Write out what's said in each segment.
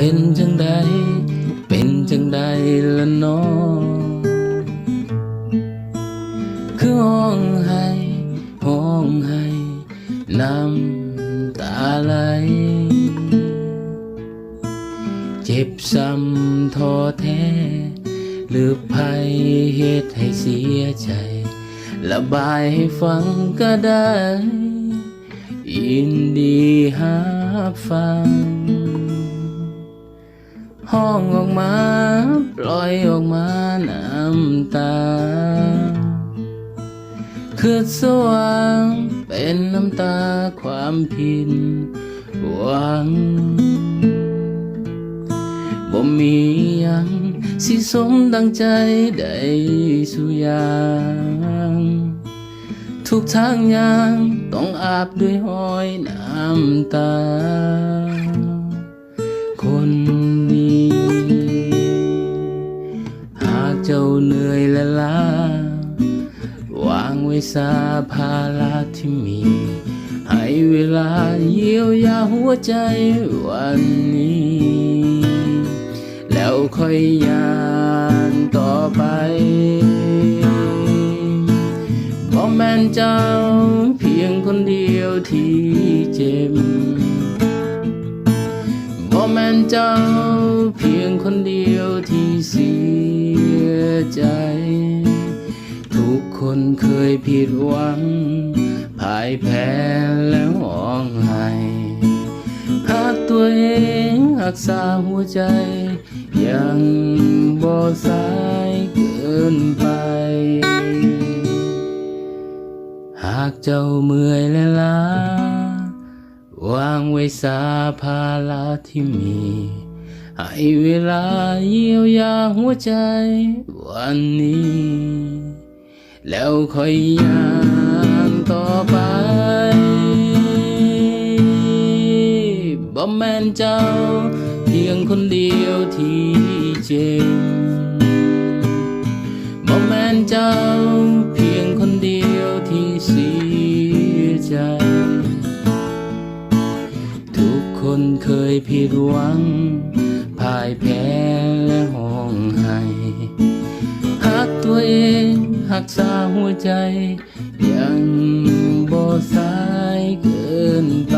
เป็นจังใด เป็นจังใดละน้อคือห้องให้ห้องให้น้ำตาไหลเจ็บซ้ำท้อแท้ หรือภัยเหตุให้เสียใจระบายให้ฟังก็ได้ ยินดีหาฟัง ห้องออกมา ปล่อยออกมาน้ำตา คือสว่างเป็นน้ำตาความผิดหวังบ่มียังสิสมดังใจได้สุยางทุกทางยางต้องอาบด้วยหอยน้ำตา เจ้าเหนื่อยและลาวางไว้ซาภาระที่มี ให้เวลาเยียวยาหัวใจวันนี้ แล้วค่อยยานต่อไปบ่แม่นเจ้าเพียงคนเดียวที่เจ็บบ่แม่นเจ้าเพียงคนเดียวที่เสีย อใจ ทุกคนเคยผิดหวังพ่ายแพ้แล้วร้องไห้หากตัวเองหักษาหัวใจ ยังบ่สายเกินไป หากเจ้าเมื่อยและล้าวางไว้สาภาระที่มี ให้เวลาเยียวยาหัวใจวันนี้ แล้วค่อยยานต่อไปบ่แม่นเจ้า เพียงคนเดียวที่เจ็บบ่แม่นเจ้า เพียงคนเดียวที่เสียใจ ทุกคนเคยผิดหวัง พ่ายแพ้และห้องให้หักตัวเองหักษาหัวใจ ยังบ่สายเกินไป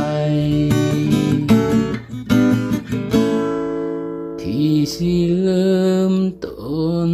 ที่สิเริ่มต้น